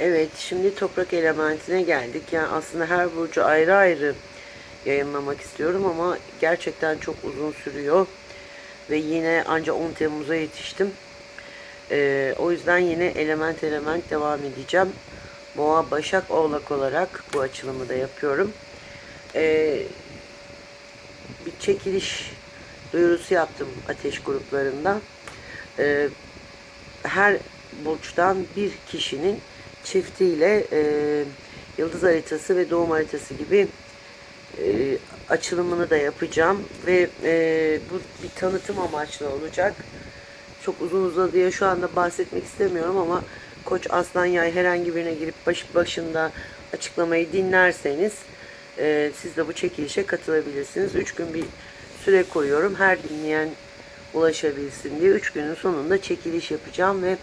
Evet, şimdi toprak elementine geldik. Yani aslında her burcu ayrı ayrı yayınlamak istiyorum ama gerçekten çok uzun sürüyor. Ve yine ancak 10 Temmuz'a yetiştim. Ee, o yüzden yine element element devam edeceğim. Boğa, Başak, Oğlak olarak bu açılımı da yapıyorum. Ee, bir çekiliş duyurusu yaptım ateş gruplarında. Ee, her burçtan bir kişinin çiftiyle e, yıldız haritası ve doğum haritası gibi e, açılımını da yapacağım ve e, bu bir tanıtım amaçlı olacak. Çok uzun uzadıya şu anda bahsetmek istemiyorum ama Koç Aslan Yay herhangi birine girip baş, başında açıklamayı dinlerseniz e, siz de bu çekilişe katılabilirsiniz. 3 gün bir süre koyuyorum. Her dinleyen ulaşabilsin diye 3 günün sonunda çekiliş yapacağım ve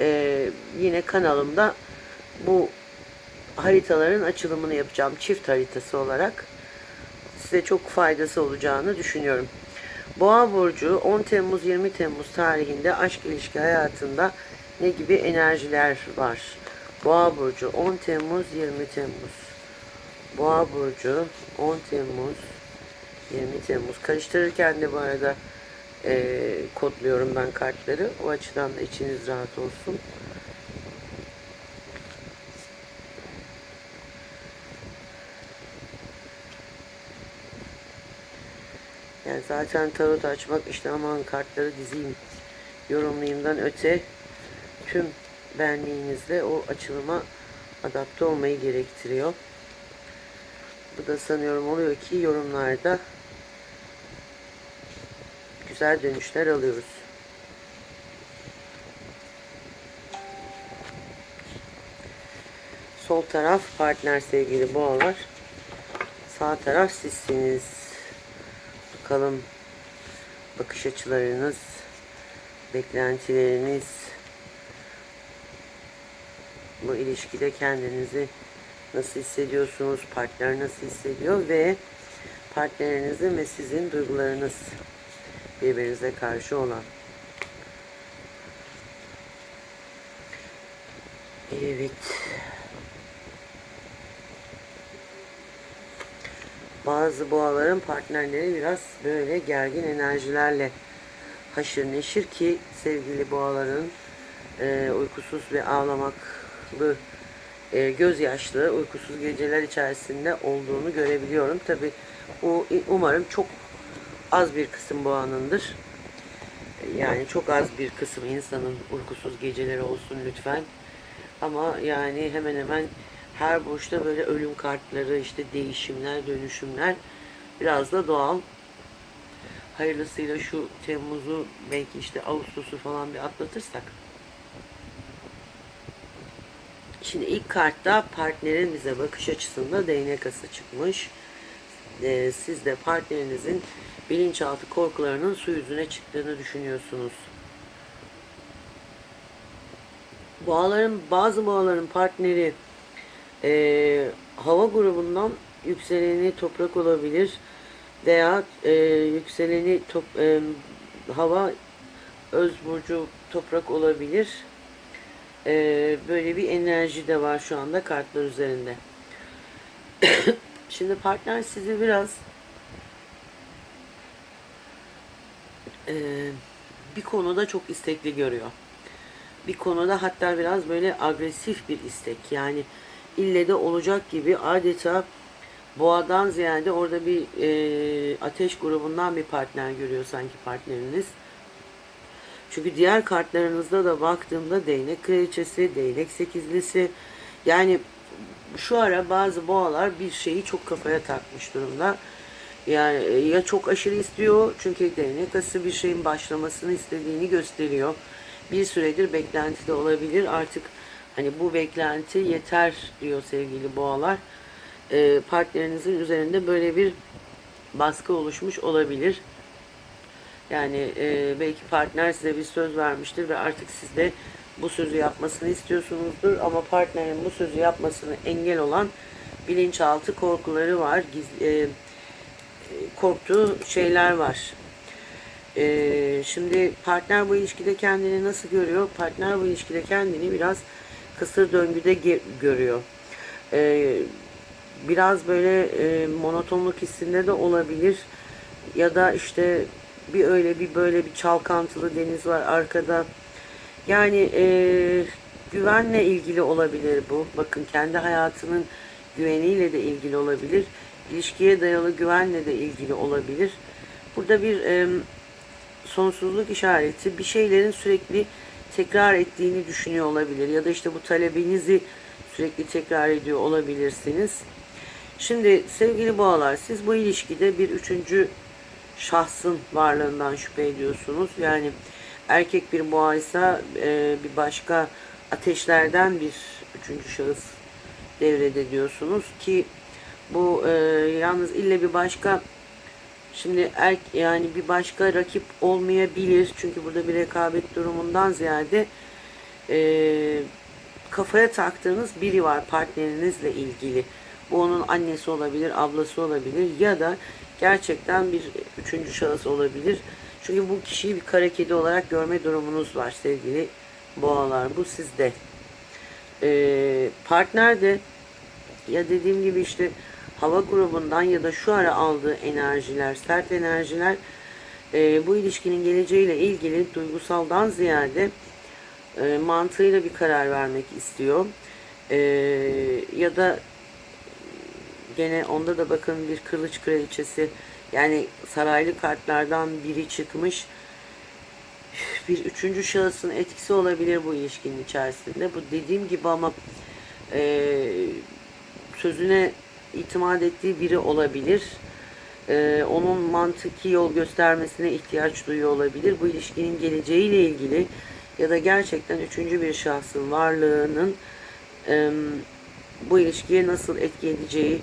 e, yine kanalımda bu haritaların açılımını yapacağım çift haritası olarak size çok faydası olacağını düşünüyorum. Boğa burcu 10 Temmuz 20 Temmuz tarihinde aşk ilişki hayatında ne gibi enerjiler var? Boğa burcu 10 Temmuz 20 Temmuz. Boğa burcu 10 Temmuz 20 Temmuz. Karıştırırken de bu arada e, kodluyorum ben kartları. O açıdan da içiniz rahat olsun. Zaten tarot açmak işte aman kartları dizeyim, yorumlayayımdan öte tüm benliğinizle o açılıma adapte olmayı gerektiriyor. Bu da sanıyorum oluyor ki yorumlarda güzel dönüşler alıyoruz. Sol taraf partner sevgili boğalar. Sağ taraf sizsiniz. Bakalım bakış açılarınız, beklentileriniz, bu ilişkide kendinizi nasıl hissediyorsunuz, partner nasıl hissediyor ve partnerinizin ve sizin duygularınız birbirinize karşı olan. Evet. Bazı boğaların partnerleri biraz böyle gergin enerjilerle haşır neşir ki sevgili boğaların e, uykusuz ve ağlamaklı e, gözyaşlı uykusuz geceler içerisinde olduğunu görebiliyorum. Tabi bu umarım çok az bir kısım boğanındır. Yani çok az bir kısım insanın uykusuz geceleri olsun lütfen. Ama yani hemen hemen her burçta böyle ölüm kartları, işte değişimler, dönüşümler biraz da doğal. Hayırlısıyla şu Temmuz'u belki işte Ağustos'u falan bir atlatırsak. Şimdi ilk kartta partnerin bize bakış açısında değnek ası çıkmış. Ee, siz de partnerinizin bilinçaltı korkularının su yüzüne çıktığını düşünüyorsunuz. Boğaların, bazı boğaların partneri e, hava grubundan yükseleni toprak olabilir veya e, yükseleni top, e, hava öz burcu toprak olabilir. E, böyle bir enerji de var şu anda kartlar üzerinde. Şimdi partner sizi biraz e, bir konuda çok istekli görüyor. Bir konuda hatta biraz böyle agresif bir istek. Yani ille de olacak gibi adeta boğadan ziyade orada bir e, ateş grubundan bir partner görüyor sanki partneriniz. Çünkü diğer kartlarınızda da baktığımda değnek kraliçesi, değnek sekizlisi yani şu ara bazı boğalar bir şeyi çok kafaya takmış durumda. Yani e, ya çok aşırı istiyor çünkü değnek ası bir şeyin başlamasını istediğini gösteriyor. Bir süredir beklentide olabilir. Artık hani bu beklenti yeter diyor sevgili boğalar. E, partnerinizin üzerinde böyle bir baskı oluşmuş olabilir. Yani e, belki partner size bir söz vermiştir ve artık siz de bu sözü yapmasını istiyorsunuzdur ama partnerin bu sözü yapmasını engel olan bilinçaltı korkuları var, giz, e, korktuğu şeyler var. E, şimdi partner bu ilişkide kendini nasıl görüyor? Partner bu ilişkide kendini biraz kısır döngüde görüyor. E, biraz böyle e, monotonluk hissinde de olabilir. Ya da işte bir öyle bir böyle bir çalkantılı deniz var arkada. Yani e, güvenle ilgili olabilir bu. Bakın kendi hayatının güveniyle de ilgili olabilir. İlişkiye dayalı güvenle de ilgili olabilir. Burada bir e, sonsuzluk işareti bir şeylerin sürekli tekrar ettiğini düşünüyor olabilir. Ya da işte bu talebinizi sürekli tekrar ediyor olabilirsiniz. Şimdi sevgili boğalar siz bu ilişkide bir üçüncü şahsın varlığından şüphe ediyorsunuz. Yani erkek bir boğaysa e, bir başka ateşlerden bir üçüncü şahıs devrede diyorsunuz ki bu e, yalnız ille bir başka şimdi erk yani bir başka rakip olmayabilir çünkü burada bir rekabet durumundan ziyade e, kafaya taktığınız biri var partnerinizle ilgili. Bu onun annesi olabilir, ablası olabilir ya da gerçekten bir üçüncü şahıs olabilir. Çünkü bu kişiyi bir kara kedi olarak görme durumunuz var sevgili boğalar. Bu sizde. Ee, partner de ya dediğim gibi işte hava grubundan ya da şu ara aldığı enerjiler, sert enerjiler e, bu ilişkinin geleceğiyle ilgili duygusaldan ziyade e, mantığıyla bir karar vermek istiyor. E, ya da gene onda da bakın bir kılıç kraliçesi yani saraylı kartlardan biri çıkmış. Bir üçüncü şahısın etkisi olabilir bu ilişkinin içerisinde. Bu dediğim gibi ama e, sözüne itimat ettiği biri olabilir. E, onun mantıki yol göstermesine ihtiyaç duyuyor olabilir. Bu ilişkinin geleceğiyle ilgili ya da gerçekten üçüncü bir şahsın varlığının e, bu ilişkiye nasıl etki edeceği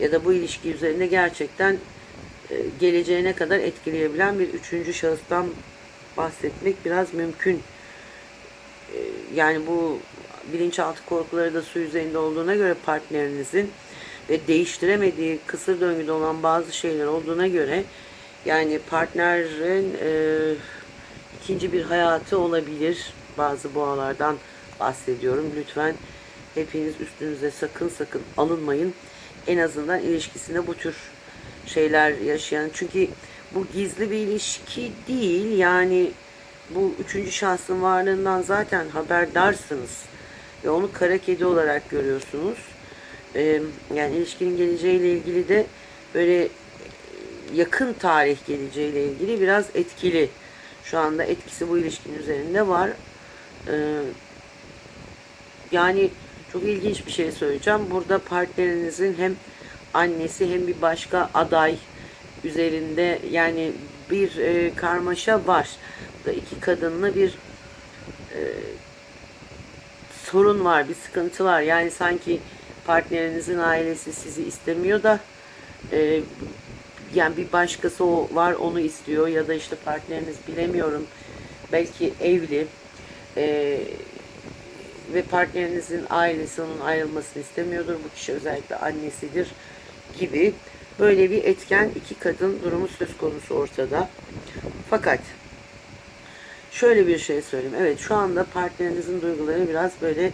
ya da bu ilişki üzerinde gerçekten e, geleceğine kadar etkileyebilen bir üçüncü şahıstan bahsetmek biraz mümkün. E, yani bu bilinçaltı korkuları da su üzerinde olduğuna göre partnerinizin ve değiştiremediği kısır döngüde olan bazı şeyler olduğuna göre yani partnerin e, ikinci bir hayatı olabilir. Bazı boğalardan bahsediyorum. Lütfen hepiniz üstünüze sakın sakın alınmayın. En azından ilişkisinde bu tür şeyler yaşayan. Çünkü bu gizli bir ilişki değil. Yani bu üçüncü şahsın varlığından zaten haberdarsınız. Ve onu kara kedi olarak görüyorsunuz. Ee, yani ilişkinin geleceğiyle ilgili de böyle yakın tarih geleceğiyle ilgili biraz etkili. Şu anda etkisi bu ilişkinin üzerinde var. Ee, yani çok ilginç bir şey söyleyeceğim. Burada partnerinizin hem annesi hem bir başka aday üzerinde yani bir e, karmaşa var. Burada iki kadınlı bir e, sorun var, bir sıkıntı var. Yani sanki partnerinizin ailesi sizi istemiyor da e, yani bir başkası o var onu istiyor ya da işte partneriniz bilemiyorum belki evli e, ve partnerinizin ailesi onun ayrılmasını istemiyordur. Bu kişi özellikle annesidir gibi böyle bir etken iki kadın durumu söz konusu ortada. Fakat şöyle bir şey söyleyeyim. Evet şu anda partnerinizin duyguları biraz böyle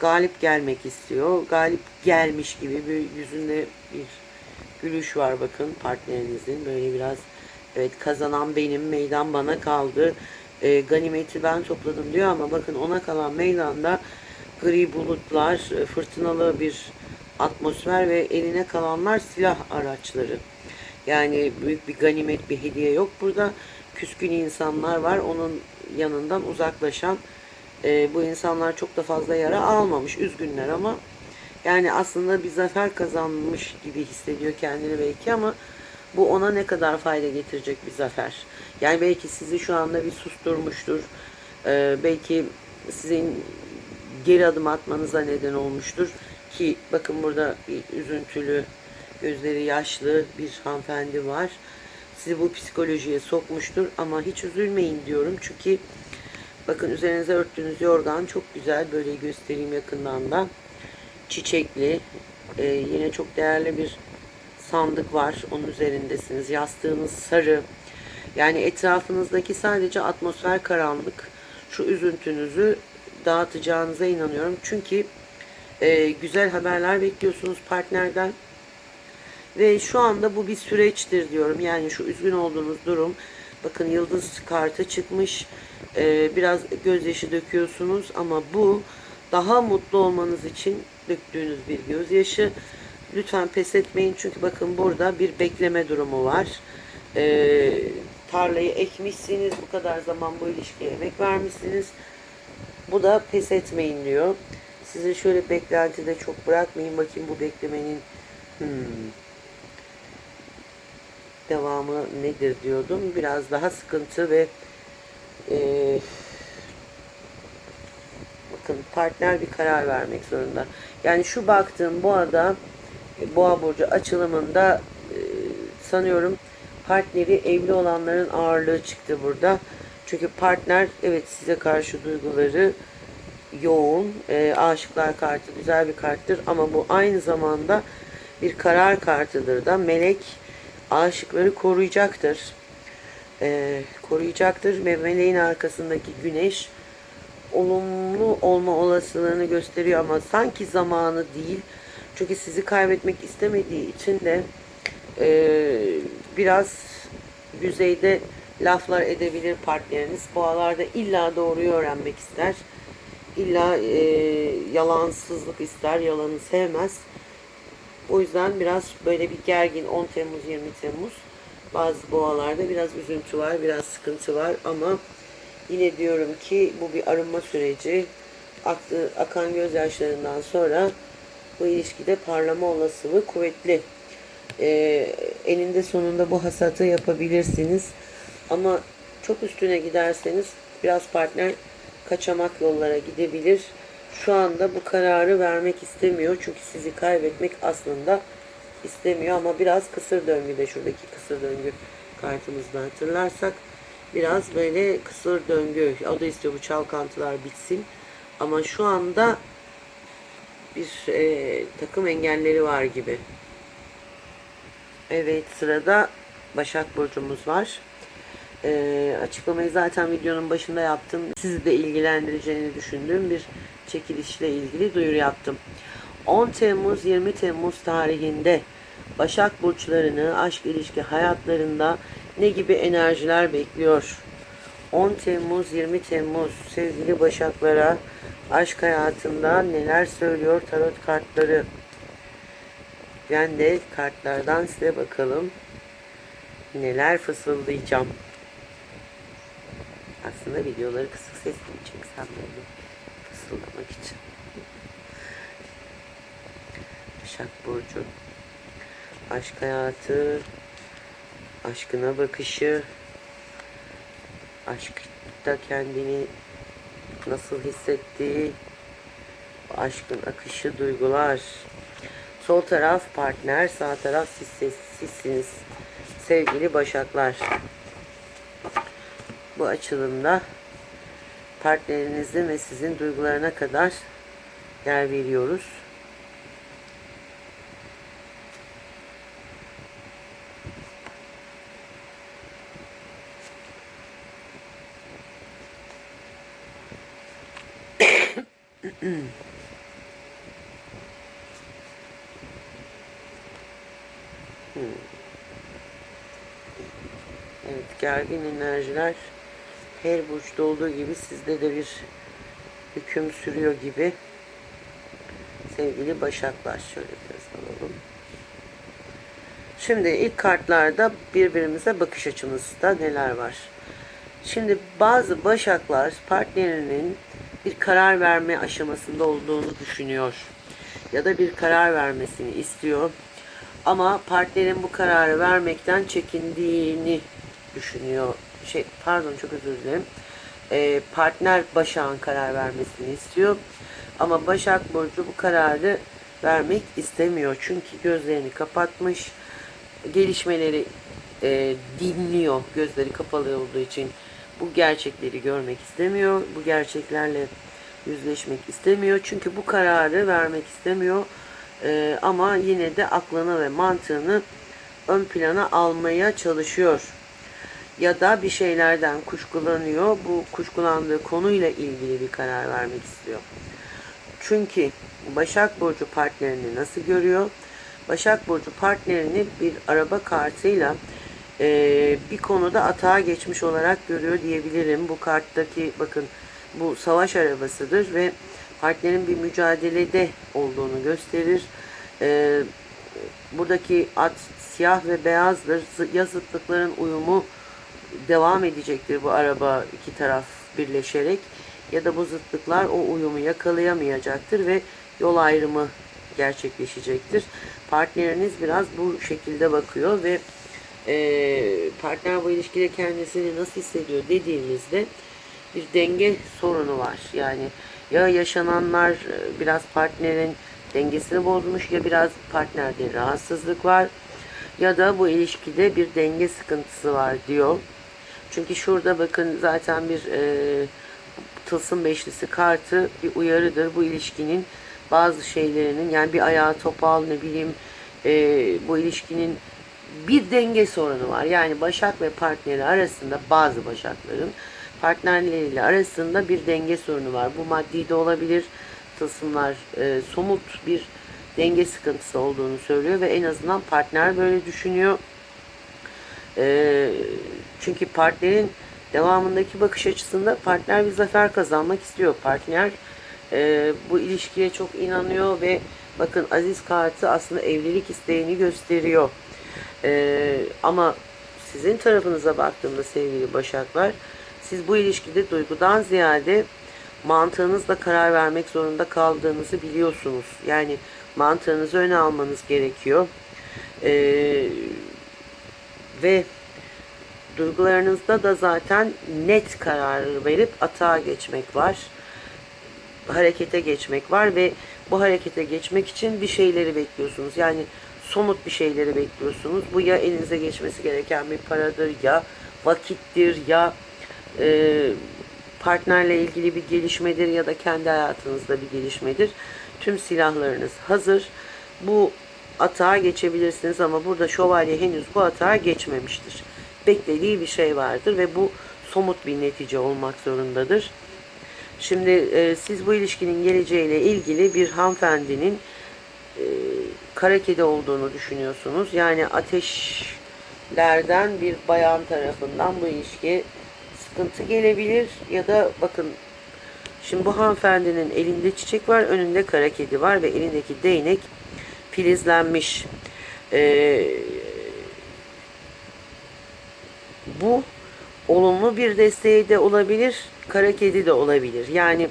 galip gelmek istiyor. Galip gelmiş gibi bir yüzünde bir gülüş var bakın partnerinizin. Böyle biraz evet kazanan benim meydan bana kaldı. E, ganimeti ben topladım diyor ama bakın ona kalan meydanda gri bulutlar, e, fırtınalı bir atmosfer ve eline kalanlar silah araçları. Yani büyük bir ganimet bir hediye yok burada. Küskün insanlar var. Onun yanından uzaklaşan e, bu insanlar çok da fazla yara almamış. Üzgünler ama yani aslında bir zafer kazanmış gibi hissediyor kendini belki ama bu ona ne kadar fayda getirecek bir zafer. Yani belki sizi şu anda bir susturmuştur. Ee, belki sizin geri adım atmanıza neden olmuştur. Ki bakın burada bir üzüntülü, gözleri yaşlı bir hanımefendi var. Sizi bu psikolojiye sokmuştur ama hiç üzülmeyin diyorum. Çünkü bakın üzerinize örttüğünüz yorgan çok güzel. Böyle göstereyim yakından da. Çiçekli. Ee, yine çok değerli bir sandık var. Onun üzerindesiniz. Yastığınız sarı. Yani etrafınızdaki sadece atmosfer karanlık. Şu üzüntünüzü dağıtacağınıza inanıyorum. Çünkü e, güzel haberler bekliyorsunuz partnerden. Ve şu anda bu bir süreçtir diyorum. Yani şu üzgün olduğunuz durum. Bakın yıldız kartı çıkmış. Ee, biraz gözyaşı döküyorsunuz ama bu daha mutlu olmanız için döktüğünüz bir gözyaşı. Lütfen pes etmeyin çünkü bakın burada bir bekleme durumu var. Ee, tarlayı ekmişsiniz. Bu kadar zaman bu ilişkiye emek vermişsiniz. Bu da pes etmeyin diyor. Sizi şöyle beklentide çok bırakmayın. Bakayım bu beklemenin hmm, devamı nedir diyordum. Biraz daha sıkıntı ve e, bakın partner bir karar vermek zorunda. Yani şu baktığım boğada e, boğa burcu açılımında e, sanıyorum partneri evli olanların ağırlığı çıktı burada. Çünkü partner evet size karşı duyguları yoğun. E, aşıklar kartı güzel bir karttır ama bu aynı zamanda bir karar kartıdır da melek aşıkları koruyacaktır. E, koruyacaktır ve meleğin arkasındaki güneş olumlu olma olasılığını gösteriyor ama sanki zamanı değil. Çünkü sizi kaybetmek istemediği için de e, biraz yüzeyde laflar edebilir partneriniz. Boğalarda illa doğruyu öğrenmek ister. İlla e, yalansızlık ister, yalanı sevmez. O yüzden biraz böyle bir gergin 10 Temmuz 20 Temmuz bazı boğalarda biraz üzüntü var, biraz sıkıntı var ama yine diyorum ki bu bir arınma süreci. Aklı, akan gözyaşlarından sonra bu ilişkide parlama olasılığı kuvvetli. Ee, eninde sonunda bu hasatı yapabilirsiniz. Ama çok üstüne giderseniz biraz partner kaçamak yollara gidebilir. Şu anda bu kararı vermek istemiyor. Çünkü sizi kaybetmek aslında istemiyor ama biraz kısır döngüde şuradaki kısır döngü kartımızda hatırlarsak biraz böyle kısır döngü o da istiyor bu çalkantılar bitsin ama şu anda bir e, takım engelleri var gibi. Evet sırada Başak Burcumuz var. E, açıklamayı zaten videonun başında yaptım. Sizi de ilgilendireceğini düşündüğüm bir çekilişle ilgili duyuru yaptım. 10 Temmuz 20 Temmuz tarihinde Başak burçlarını aşk ilişki hayatlarında ne gibi enerjiler bekliyor? 10 Temmuz 20 Temmuz sevgili Başaklara aşk hayatında neler söylüyor tarot kartları? Ben de kartlardan size bakalım neler fısıldayacağım. Aslında videoları kısık sesle çeksem böyle fısıldamak için. Başak Burcu. Aşk hayatı, aşkına bakışı, aşkta kendini nasıl hissettiği, aşkın akışı, duygular. Sol taraf partner, sağ taraf siz, sizsiniz. Sevgili Başaklar. Bu açılımda partnerinizin ve sizin duygularına kadar yer veriyoruz. Evet, gergin enerjiler her burçta olduğu gibi sizde de bir hüküm sürüyor gibi. Sevgili Başaklar şöyle biraz alalım. Şimdi ilk kartlarda birbirimize bakış açımızda neler var? Şimdi bazı Başaklar partnerinin bir karar verme aşamasında olduğunu düşünüyor. Ya da bir karar vermesini istiyor. Ama partnerin bu kararı vermekten çekindiğini düşünüyor. Şey, pardon çok özür dilerim. Ee, partner Başak'ın karar vermesini istiyor. Ama Başak Burcu bu kararı vermek istemiyor. Çünkü gözlerini kapatmış. Gelişmeleri e, dinliyor. Gözleri kapalı olduğu için bu gerçekleri görmek istemiyor. Bu gerçeklerle yüzleşmek istemiyor. Çünkü bu kararı vermek istemiyor. Ee, ama yine de aklını ve mantığını ön plana almaya çalışıyor. Ya da bir şeylerden kuşkulanıyor. Bu kuşkulandığı konuyla ilgili bir karar vermek istiyor. Çünkü Başak Burcu partnerini nasıl görüyor? Başak Burcu partnerini bir araba kartıyla e, bir konuda atağa geçmiş olarak görüyor diyebilirim. Bu karttaki bakın bu savaş arabasıdır ve partnerin bir mücadelede olduğunu gösterir. E, buradaki at siyah ve beyazdır. Zı- Ya zıtlıkların uyumu devam edecektir bu araba iki taraf birleşerek ya da bu zıtlıklar o uyumu yakalayamayacaktır ve yol ayrımı gerçekleşecektir. Partneriniz biraz bu şekilde bakıyor ve e, partner bu ilişkide kendisini nasıl hissediyor dediğimizde bir denge sorunu var. Yani ya yaşananlar e, biraz partnerin dengesini bozmuş ya biraz partnerde rahatsızlık var ya da bu ilişkide bir denge sıkıntısı var diyor. Çünkü şurada bakın zaten bir e, tılsım beşlisi kartı bir uyarıdır. Bu ilişkinin bazı şeylerinin yani bir ayağı topal ne bileyim e, bu ilişkinin bir denge sorunu var. Yani Başak ve partneri arasında bazı Başakların partnerleriyle arasında bir denge sorunu var. Bu maddi de olabilir. Tılsımlar e, somut bir denge sıkıntısı olduğunu söylüyor ve en azından partner böyle düşünüyor. E, çünkü partnerin devamındaki bakış açısında partner bir zafer kazanmak istiyor. Partner e, bu ilişkiye çok inanıyor ve bakın Aziz kartı aslında evlilik isteğini gösteriyor. E, ama sizin tarafınıza baktığımda sevgili Başaklar, siz bu ilişkide duygudan ziyade mantığınızla karar vermek zorunda kaldığınızı biliyorsunuz. Yani mantığınızı öne almanız gerekiyor. E, ve duygularınızda da zaten net karar verip atağa geçmek var. Harekete geçmek var ve bu harekete geçmek için bir şeyleri bekliyorsunuz. Yani somut bir şeyleri bekliyorsunuz. Bu ya elinize geçmesi gereken bir paradır ya vakittir ya e, partnerle ilgili bir gelişmedir ya da kendi hayatınızda bir gelişmedir. Tüm silahlarınız hazır. Bu atağa geçebilirsiniz ama burada şövalye henüz bu atağa geçmemiştir. Beklediği bir şey vardır ve bu somut bir netice olmak zorundadır. Şimdi e, siz bu ilişkinin geleceğiyle ilgili bir hanımefendinin e, kara kedi olduğunu düşünüyorsunuz. Yani ateşlerden bir bayan tarafından bu ilişkiye sıkıntı gelebilir ya da bakın şimdi bu hanımefendinin elinde çiçek var, önünde kara kedi var ve elindeki değnek filizlenmiş. Ee, bu olumlu bir desteği de olabilir, kara kedi de olabilir. Yani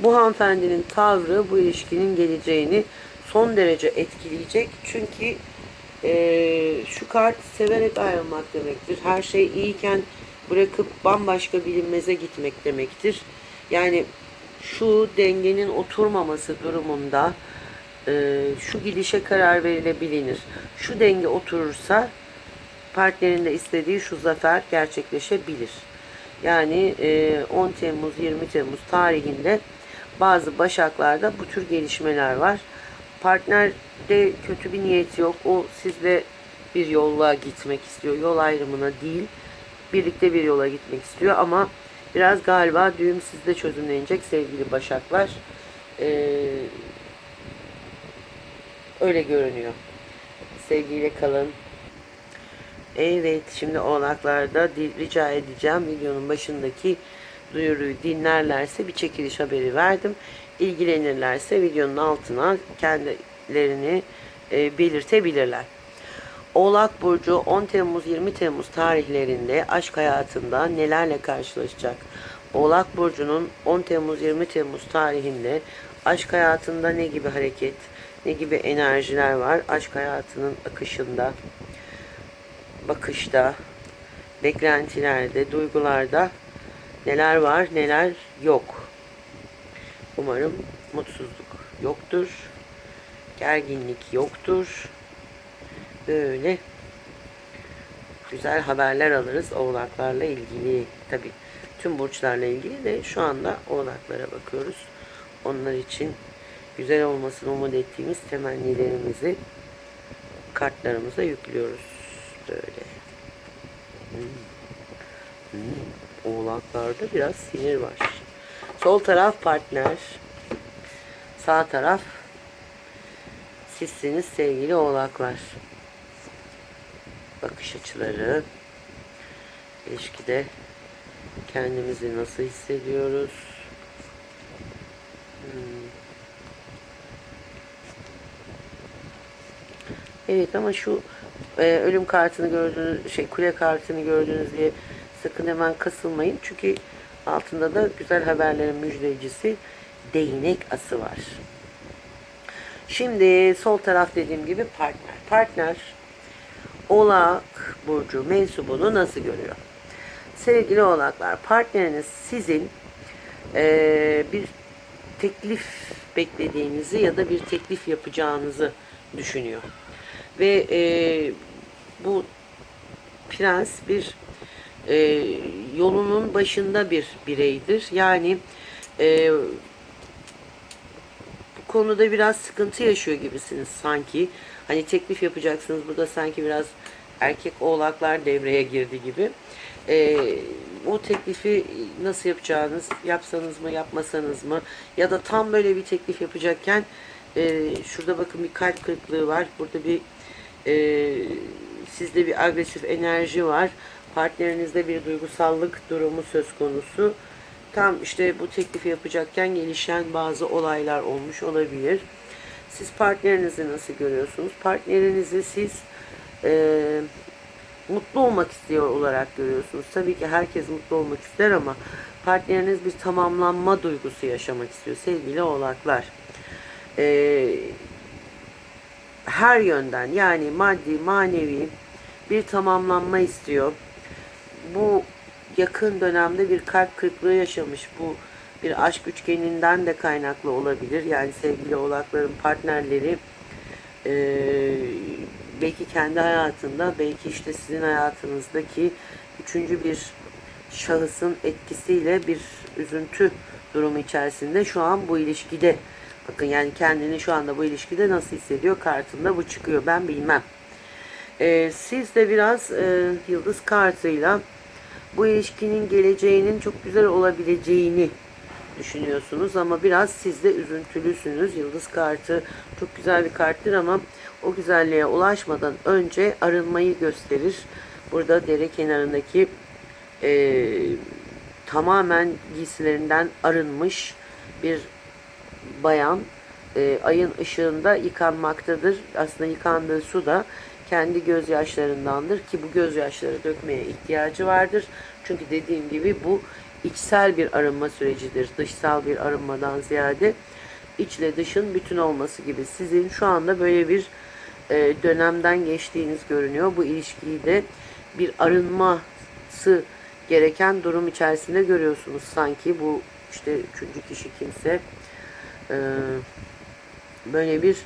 bu hanımefendinin tavrı bu ilişkinin geleceğini son derece etkileyecek. Çünkü e, şu kart severek ayrılmak demektir. Her şey iyiyken bırakıp bambaşka bilinmeze gitmek demektir. Yani şu dengenin oturmaması durumunda e, şu gidişe karar verilebilir. Şu denge oturursa partnerin de istediği şu zafer gerçekleşebilir. Yani e, 10 Temmuz 20 Temmuz tarihinde bazı başaklarda bu tür gelişmeler var. Partnerde kötü bir niyeti yok. O sizle bir yolla gitmek istiyor. Yol ayrımına değil. Birlikte bir yola gitmek istiyor ama biraz galiba düğüm sizde çözümlenecek sevgili başaklar. Ee, öyle görünüyor. Sevgiyle kalın. Evet şimdi oğlaklarda rica edeceğim videonun başındaki duyuruyu dinlerlerse bir çekiliş haberi verdim. İlgilenirlerse videonun altına kendilerini e, belirtebilirler. Oğlak Burcu 10 Temmuz 20 Temmuz tarihlerinde aşk hayatında nelerle karşılaşacak? Oğlak Burcu'nun 10 Temmuz 20 Temmuz tarihinde aşk hayatında ne gibi hareket, ne gibi enerjiler var? Aşk hayatının akışında, bakışta, beklentilerde, duygularda neler var, neler yok. Umarım mutsuzluk yoktur. Gerginlik yoktur. Böyle güzel haberler alırız oğlaklarla ilgili. Tabi tüm burçlarla ilgili de şu anda oğlaklara bakıyoruz. Onlar için güzel olmasını umut ettiğimiz temennilerimizi kartlarımıza yüklüyoruz. Böyle. Hmm. Hmm, Oğlaklarda biraz sinir var. Sol taraf partner. Sağ taraf sizsiniz sevgili oğlaklar. Bakış açıları. İlişkide kendimizi nasıl hissediyoruz? Hmm. Evet ama şu e, ölüm kartını gördüğünüz şey kule kartını gördüğünüz diye sakın hemen kasılmayın. Çünkü altında da güzel haberlerin müjdecisi değnek ası var. Şimdi sol taraf dediğim gibi partner. Partner Oğlak Burcu mensubunu nasıl görüyor? Sevgili oğlaklar partneriniz sizin eee, bir teklif beklediğinizi ya da bir teklif yapacağınızı düşünüyor. Ve eee, bu prens bir eee, yolunun başında bir bireydir. Yani eee, bu konuda biraz sıkıntı yaşıyor gibisiniz sanki. Hani teklif yapacaksınız burada sanki biraz erkek oğlaklar devreye girdi gibi. Ee, o teklifi nasıl yapacağınız, yapsanız mı, yapmasanız mı ya da tam böyle bir teklif yapacakken e, şurada bakın bir kalp kırıklığı var. Burada bir e, sizde bir agresif enerji var. Partnerinizde bir duygusallık durumu söz konusu. Tam işte bu teklifi yapacakken gelişen bazı olaylar olmuş olabilir. Siz partnerinizi nasıl görüyorsunuz? Partnerinizi siz e, mutlu olmak istiyor olarak görüyorsunuz. Tabii ki herkes mutlu olmak ister ama partneriniz bir tamamlanma duygusu yaşamak istiyor sevgili oğlaklar. E, her yönden yani maddi manevi bir tamamlanma istiyor. Bu yakın dönemde bir kalp kırıklığı yaşamış. Bu bir aşk üçgeninden de kaynaklı olabilir. Yani sevgili oğlakların partnerleri eee, belki kendi hayatında belki işte sizin hayatınızdaki üçüncü bir şahısın etkisiyle bir üzüntü durumu içerisinde şu an bu ilişkide bakın yani kendini şu anda bu ilişkide nasıl hissediyor kartında bu çıkıyor ben bilmem. Ee, siz de biraz e, yıldız kartıyla bu ilişkinin geleceğinin çok güzel olabileceğini düşünüyorsunuz ama biraz siz de üzüntülüsünüz. Yıldız kartı çok güzel bir karttır ama o güzelliğe ulaşmadan önce arınmayı gösterir. Burada dere kenarındaki e, tamamen giysilerinden arınmış bir bayan e, ayın ışığında yıkanmaktadır. Aslında yıkandığı su da kendi gözyaşlarındandır ki bu gözyaşları dökmeye ihtiyacı vardır. Çünkü dediğim gibi bu içsel bir arınma sürecidir. Dışsal bir arınmadan ziyade içle dışın bütün olması gibi. Sizin şu anda böyle bir e, dönemden geçtiğiniz görünüyor. Bu ilişkiyi de bir arınması gereken durum içerisinde görüyorsunuz sanki. Bu işte üçüncü kişi kimse e, böyle bir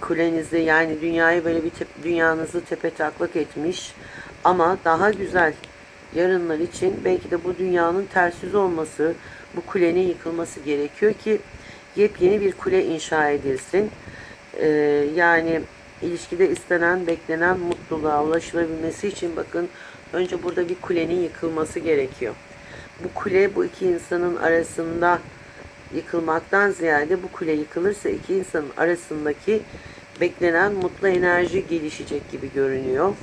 kulenizi yani dünyayı böyle bir tep- dünyanızı tepe taklak etmiş ama daha güzel yarınlar için belki de bu dünyanın ters yüz olması, bu kulenin yıkılması gerekiyor ki yepyeni bir kule inşa edilsin. Ee, yani ilişkide istenen, beklenen mutluluğa ulaşılabilmesi için bakın önce burada bir kulenin yıkılması gerekiyor. Bu kule bu iki insanın arasında yıkılmaktan ziyade bu kule yıkılırsa iki insanın arasındaki beklenen mutlu enerji gelişecek gibi görünüyor.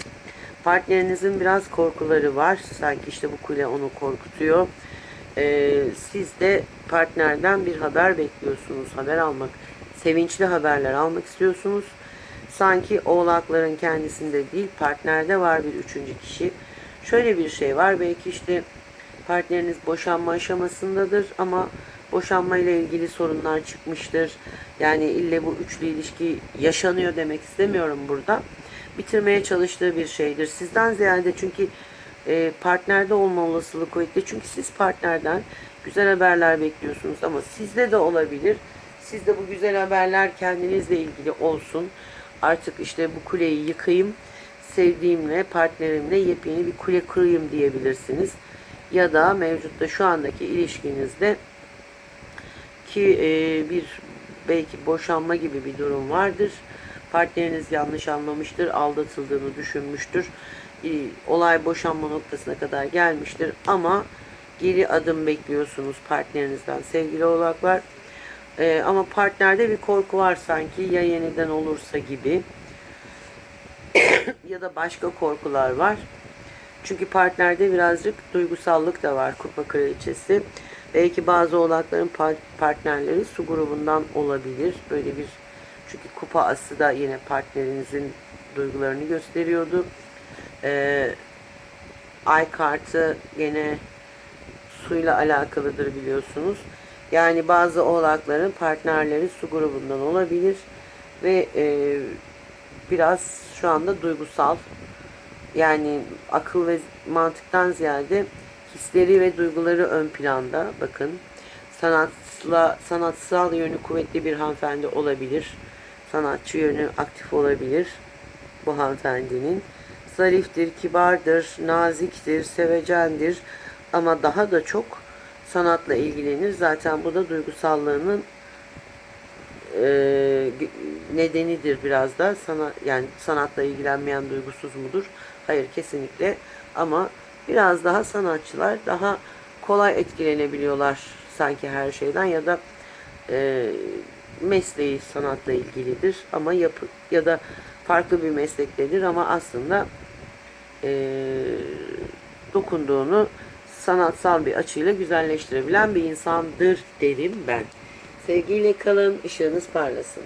Partnerinizin biraz korkuları var. Sanki işte bu kule onu korkutuyor. Ee, siz de partnerden bir haber bekliyorsunuz. Haber almak, sevinçli haberler almak istiyorsunuz. Sanki oğlakların kendisinde değil, partnerde var bir üçüncü kişi. Şöyle bir şey var. Belki işte partneriniz boşanma aşamasındadır ama boşanma ile ilgili sorunlar çıkmıştır. Yani ille bu üçlü ilişki yaşanıyor demek istemiyorum burada. Bitirmeye çalıştığı bir şeydir. Sizden ziyade çünkü e, partnerde olma olasılığı kuvvetli. Çünkü siz partnerden güzel haberler bekliyorsunuz ama sizde de olabilir. Sizde bu güzel haberler kendinizle ilgili olsun. Artık işte bu kuleyi yıkayım, sevdiğimle, partnerimle yepyeni bir kule kurayım diyebilirsiniz. Ya da mevcutta şu andaki ilişkinizde ki e, bir belki boşanma gibi bir durum vardır. Partneriniz yanlış anlamıştır, aldatıldığını düşünmüştür. e, olay boşanma noktasına kadar gelmiştir ama geri adım bekliyorsunuz partnerinizden sevgili oğlaklar. E, ama partnerde bir korku var sanki ya yeniden olursa gibi ya da başka korkular var. Çünkü partnerde birazcık duygusallık da var kupa kraliçesi. Belki bazı oğlakların par- partnerleri su grubundan olabilir. Böyle bir çünkü kupa ası da yine partnerinizin duygularını gösteriyordu. Ee, ay kartı gene suyla alakalıdır biliyorsunuz. Yani bazı oğlakların partnerleri su grubundan olabilir ve e, biraz şu anda duygusal yani akıl ve mantıktan ziyade hisleri ve duyguları ön planda. Bakın sanatla sanatsal yönü kuvvetli bir hanımefendi olabilir. Sanatçı yönü aktif olabilir bu hanımefendinin. Zariftir, kibardır, naziktir, sevecendir ama daha da çok sanatla ilgilenir. Zaten bu da duygusallığının e, nedenidir biraz da sana yani sanatla ilgilenmeyen duygusuz mudur? Hayır kesinlikle ama biraz daha sanatçılar daha kolay etkilenebiliyorlar sanki her şeyden ya da e, mesleği sanatla ilgilidir ama yapı ya da farklı bir meslektedir ama aslında e, dokunduğunu sanatsal bir açıyla güzelleştirebilen bir insandır derim ben. Sevgiyle kalın, ışığınız parlasın.